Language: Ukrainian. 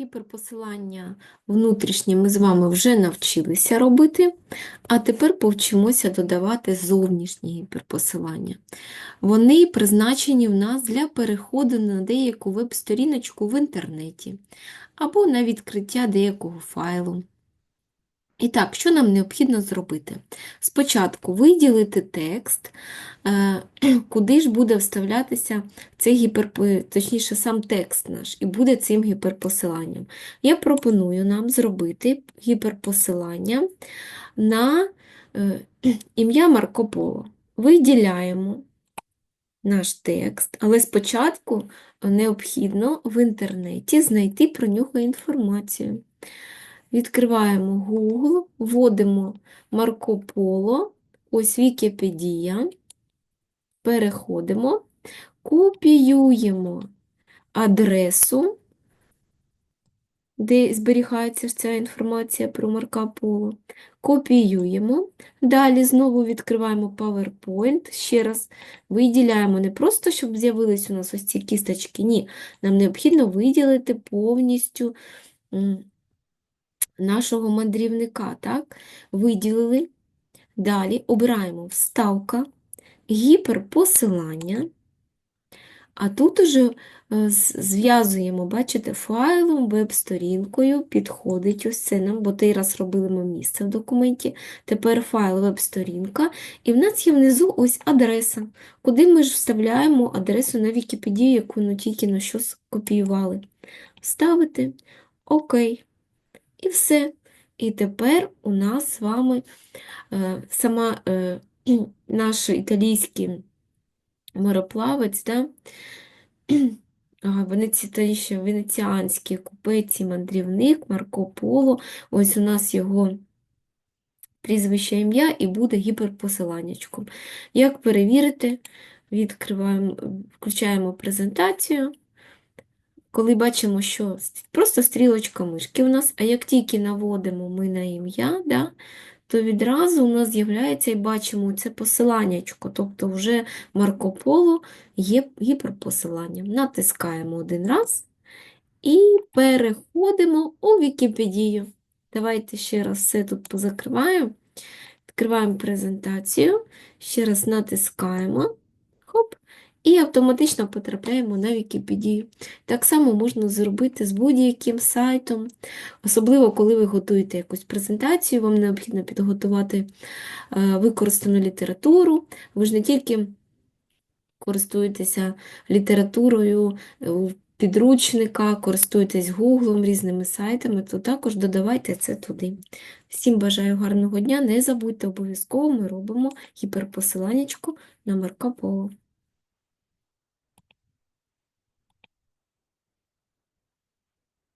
Гіперпосилання внутрішнє ми з вами вже навчилися робити, а тепер повчимося додавати зовнішні гіперпосилання. Вони призначені в нас для переходу на деяку веб-сторіночку в інтернеті або на відкриття деякого файлу. І так, що нам необхідно зробити? Спочатку виділити текст, е, куди ж буде вставлятися цей гіперп... точніше, сам текст наш, і буде цим гіперпосиланням. Я пропоную нам зробити гіперпосилання на е, ім'я Марко Поло. Виділяємо наш текст, але спочатку необхідно в інтернеті знайти про нього інформацію. Відкриваємо Google, вводимо Марко Поло, ось Вікіпедія, переходимо, копіюємо адресу, де зберігається ця інформація про Марка Поло, копіюємо, далі знову відкриваємо PowerPoint, ще раз виділяємо не просто, щоб з'явились у нас ось ці кісточки, ні, нам необхідно виділити повністю нашого мандрівника, так? Виділили. Далі обираємо вставка, гіперпосилання, а тут уже е, зв'язуємо, бачите, файлом, веб-сторінкою, підходить ось це нам, бо той раз робили ми місце в документі, тепер файл веб-сторінка, і в нас є внизу ось адреса, куди ми ж вставляємо адресу на Вікіпедію, яку ну, тільки на що скопіювали. Вставити, окей. І все. І тепер у нас з вами е, сама е, наш італійський мореплавець, да? венеці, венеціанський купець і мандрівник Марко Поло. Ось у нас його прізвище ім'я і буде гіперпосиланнячком. Як перевірити? Відкриваємо, включаємо презентацію. Коли бачимо, що просто стрілочка мишки у нас, а як тільки наводимо ми на ім'я, да, то відразу у нас з'являється і бачимо це посиланнячко, тобто вже Марко Поло є гіперпосиланням. Натискаємо один раз і переходимо у Вікіпедію. Давайте ще раз все тут позакриваю. Відкриваємо презентацію, ще раз натискаємо, хоп, і автоматично потрапляємо на Вікіпедію. Так само можна зробити з будь-яким сайтом, особливо коли ви готуєте якусь презентацію, вам необхідно підготувати е, використану літературу. Ви ж не тільки користуєтеся літературою е, підручника, користуєтесь Гуглом, різними сайтами, то також додавайте це туди. Всім бажаю гарного дня. Не забудьте обов'язково, ми робимо гіперпосиланнячку на Марко Поло.